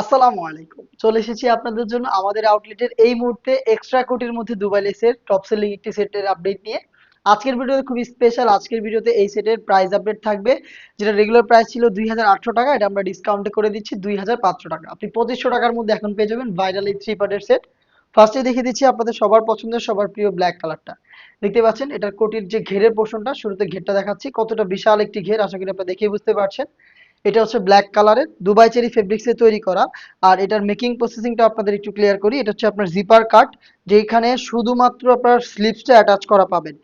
আসসালামু আলাইকুম। চলে এসেছি আপনাদের জন্য আমাদের আউটলেটের এই মুহূর্তে এক্সট্রা কোটির মধ্যে দুবাই লেসের টপ সেলিং একটি সেটের আপডেট নিয়ে। আজকের ভিডিওতে খুবই স্পেশাল আজকের ভিডিওতে এই সেটের প্রাইস আপডেট থাকবে, যেটা রেগুলার প্রাইস ছিল দুই টাকা, এটা আমরা ডিসকাউন্টে করে দিচ্ছি দুই হাজার পাঁচশো টাকা। আপনি পঁচিশশো টাকার মধ্যে এখন পেয়ে যাবেন ভাইরাল এই থ্রি পার্টের সেট ফার্স্টে দেখিয়ে দিচ্ছি আপনাদের সবার পছন্দের, সবার প্রিয় ব্ল্যাক কালারটা দেখতে পাচ্ছেন, এটার কোটির যে ঘেরের পোর্শনটা শুরুতে ঘেরটা দেখাচ্ছি, কতটা বিশাল একটি ঘের, আশা করি আপনারা দেখেই বুঝতে পারছেন। এটা হচ্ছে ব্ল্যাক কালারের দুবাই চেরি ফেব্রিক্সে তৈরি করা। আর এটার মেকিং প্রসেসিংটা আপনাদের একটু ক্লিয়ার করি, এটা হচ্ছে আপনার জিপার কাট যেখানে শুধুমাত্র আপনার স্লিপসটা অ্যাটাচ করা পাবেন।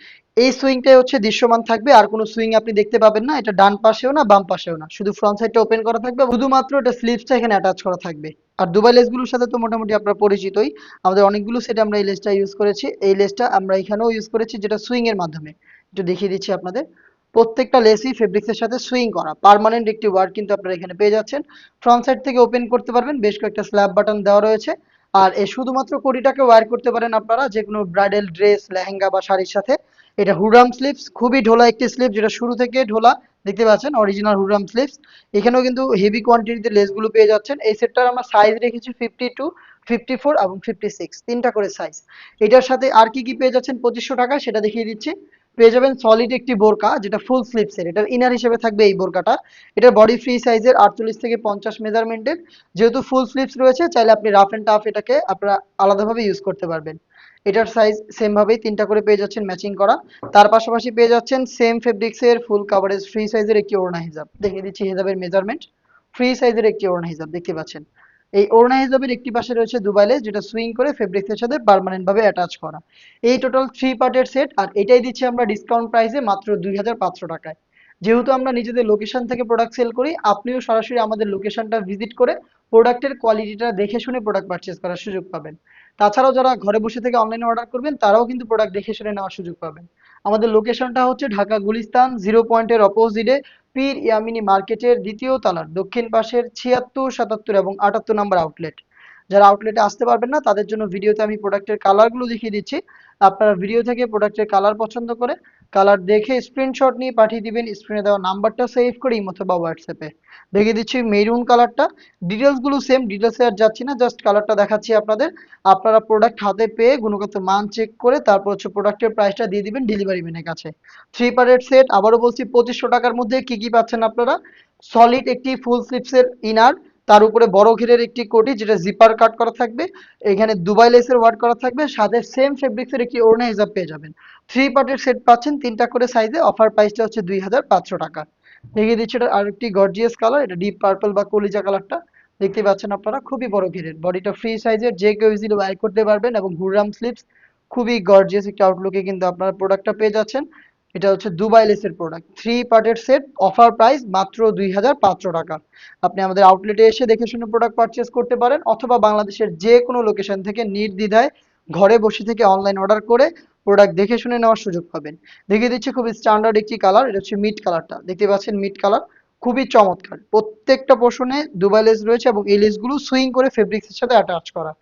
এই সুইংটাই হচ্ছে দৃশ্যমান থাকবে, আর কোনো সুইং আপনি দেখতে পাবেন না, এটা ডান পাশেও না, বাম পাশেও না। শুধু ফ্রন্ট সাইডটা ওপেন করা থাকবে, শুধুমাত্র এটা স্লিপসটা এখানে অ্যাটাচ করা থাকবে। আর দুবাই লেসগুলোর সাথে তো মোটামুটি আপনারা পরিচিতই, আমাদের অনেকগুলো সেটে আমরা এই লেসটা ইউজ করেছি। এই লেসটা আমরা এখানেও ইউজ করেছি, যেটা সুইং এর মাধ্যমে। একটু দেখিয়ে দিচ্ছি আপনাদের। প্রত্যেকটা লেসই ফেব্রিক্সের সাথে সুইং করা। পারমানেন্ট একটি ওয়ার্ড কিন্তু আপনারা এখানে পেয়ে যাচ্ছেন। ফ্রন্ট সাইড থেকে ওপেন করতে পারবেন, বেশ কয়েকটা স্ল্যাব বাটন দেওয়া রয়েছে। আর এ শুধুমাত্র কোটিটাকে ওয়্যার করতে পারেন আপনারা যে কোনো ব্রাইডাল ড্রেস লেহেঙ্গা বা শাড়ির সাথে। এটা হুডাম স্লিপস খুবই ঢোলা একটি স্লিপ যেটা শুরু থেকে ঢোলা, দেখতে পাচ্ছেন অরিজিনাল হুডাম স্লিপস এখানেও কিন্তু হেভি কোয়ান্টিটিতে লেসগুলো পেয়ে যাচ্ছেন। এই সেটটার আমরা সাইজ রেখেছি ফিফটি টু ফিফটি ফোর এবং ফিফটি সিক্স তিনটা করে সাইজ এটার সাথে আর কি কি পেয়ে যাচ্ছেন, পঁচিশশো টাকা, সেটা দেখিয়ে দিচ্ছি। পেয়ে যাবেন সলিড একটি বোরকা, যেটা ফুল স্লিপসের এটার ইনার হিসেবে থাকবে এই বোরকাটা। এটার বডি ফ্রি সাইজের আটচল্লিশ থেকে পঞ্চাশ মেজারমেন্টের যেহেতু ফুল স্লিপস রয়েছে, চাইলে আপনি রাফ অ্যান্ড টাফ এটাকে আপনারা আলাদাভাবে ইউজ করতে পারবেন। এটার সাইজ সেম ভাবেই তিনটা করে পেয়ে যাচ্ছেন ম্যাচিং করা। তার পাশাপাশি পেয়ে যাচ্ছেন সেম ফেব্রিক্সের ফুল কাভারেজ ফ্রি সাইজের একটি ওড়না হিসাব দেখিয়ে দিচ্ছি হিজাবের মেজারমেন্ট ফ্রি সাইজের একটি ওড়না হিসাব দেখতে পাচ্ছেন। এই ওড়না হিসাবের একটি পাশে রয়েছে দুবাই লেস যেটা সুইং করে ফেব্রিক্সের সাথে পার্মানেন্ট ভাবে অ্যাটাচ করা। এই টোটাল থ্রি পার্টের সেট আর এটাই দিচ্ছি আমরা ডিসকাউন্ট প্রাইসে মাত্র দুই হাজার পাঁচশো টাকায়। যেহেতু আমরা নিজেদের লোকেশন থেকে প্রোডাক্ট সেল করি, আপনিও সরাসরি আমাদের লোকেশনটা ভিজিট করে প্রোডাক্টের কোয়ালিটিটা দেখে শুনে প্রোডাক্ট পারচেস করার সুযোগ পাবেন। তাছাড়াও যারা ঘরে বসে থেকে অনলাইনে অর্ডার করবেন, তারাও কিন্তু প্রোডাক্ট দেখে শুনে নেওয়ার সুযোগ পাবেন। আমাদের লোকেশনটা হচ্ছে ঢাকা গুলিস্তান জিরো পয়েন্টের অপোজিটে পীর ইয়ামিনী মার্কেটের দ্বিতীয় তলার দক্ষিণ পাশের ছিয়াত্তর, সাতাত্তর এবং আটাত্তর নম্বর আউটলেট যারা আউটলেটে আসতে পারবেন না, তাদের জন্য ভিডিওতে আমি প্রোডাক্টের কালারগুলো দেখিয়ে দিচ্ছি। আপনারা ভিডিও থেকে প্রোডাক্টের কালার পছন্দ করে কালার দেখে স্ক্রিনশট নিয়ে পাঠিয়ে দিবেন স্ক্রিনে দেওয়া নাম্বারটা সেভ করে ইমো বা হোয়াটসঅ্যাপে দেখে দিচ্ছি মেরুন কালারটা ডিটেলসগুলো সেম ডিটেলসে আর যাচ্ছি না জাস্ট কালারটা দেখাচ্ছি আপনাদের। আপনারা প্রোডাক্ট হাতে পেয়ে গুণগত মান চেক করে তারপর হচ্ছে প্রোডাক্টের প্রাইসটা দিয়ে দিবেন ডেলিভারি ম্যানের কাছে। থ্রি পারের সেট আবারও বলছি পঁচিশশো টাকার মধ্যে কি কি পাচ্ছেন আপনারা? সলিড একটি ফুল স্লিপসের ইনার তার উপরে বড় ঘেরের একটি কোটি যেটা জিপার কাট করা থাকবে, এখানে দুবাই লেসের ওয়ার্ক করা থাকবে, সাথে সেম ফেব্রিক্সের একটি ওড়না হিসাব পেয়ে যাবেন। থ্রি পার্টের সেট পাচ্ছেন, তিনটা করে সাইজে অফার প্রাইসটা হচ্ছে দুই হাজার পাঁচশো টাকা। দেখিয়ে দিচ্ছি এটা আরেকটি গর্জিয়াস কালার এটা ডিপ পার্পল বা কলিজা কালারটা দেখতে পাচ্ছেন আপনারা, খুবই বড় ঘেরের। বডিটা ফ্রি সাইজের যে কেউ ইজিলি ওয়ার করতে পারবেন এবং ঘুররাম স্লিপস খুবই গর্জিয়াস একটি আউটলুকে কিন্তু আপনারা প্রোডাক্টটা পেয়ে যাচ্ছেন। এটা হচ্ছে দুবাই লেসের প্রোডাক্ট থ্রি পার্টের সেট অফার প্রাইস মাত্র দুই হাজার পাঁচশো টাকা। আপনি আমাদের আউটলেটে এসে দেখে শুনে প্রোডাক্ট পারচেস করতে পারেন, অথবা বাংলাদেশের যে কোনো লোকেশন থেকে নির্দ্বিধায় ঘরে বসে থেকে অনলাইন অর্ডার করে প্রোডাক্ট দেখে শুনে নেওয়ার সুযোগ পাবেন। দেখিয়ে দিচ্ছে খুবই স্ট্যান্ডার্ড একটি কালার এটা হচ্ছে মিট কালারটা দেখতে পাচ্ছেন মিট কালার খুবই চমৎকার। প্রত্যেকটা পোষণে দুবাই লেস রয়েছে এবং এই লেসগুলো সুইং করে ফেব্রিক্সের সাথে অ্যাটাচ করা।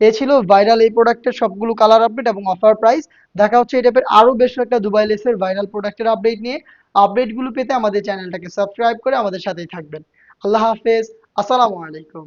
এ ছিল ভাইরাল এই প্রোডাক্টের সবগুলো কালার আপডেট এবং অফার প্রাইস দেখা হচ্ছে এই টাইপের আরও বেশ একটা দুবাই লেসের ভাইরাল প্রোডাক্টের আপডেট নিয়ে। আপডেটগুলো পেতে আমাদের চ্যানেলটাকে সাবস্ক্রাইব করে আমাদের সাথেই থাকবেন। আল্লাহ হাফেজ। আসসালামু আলাইকুম।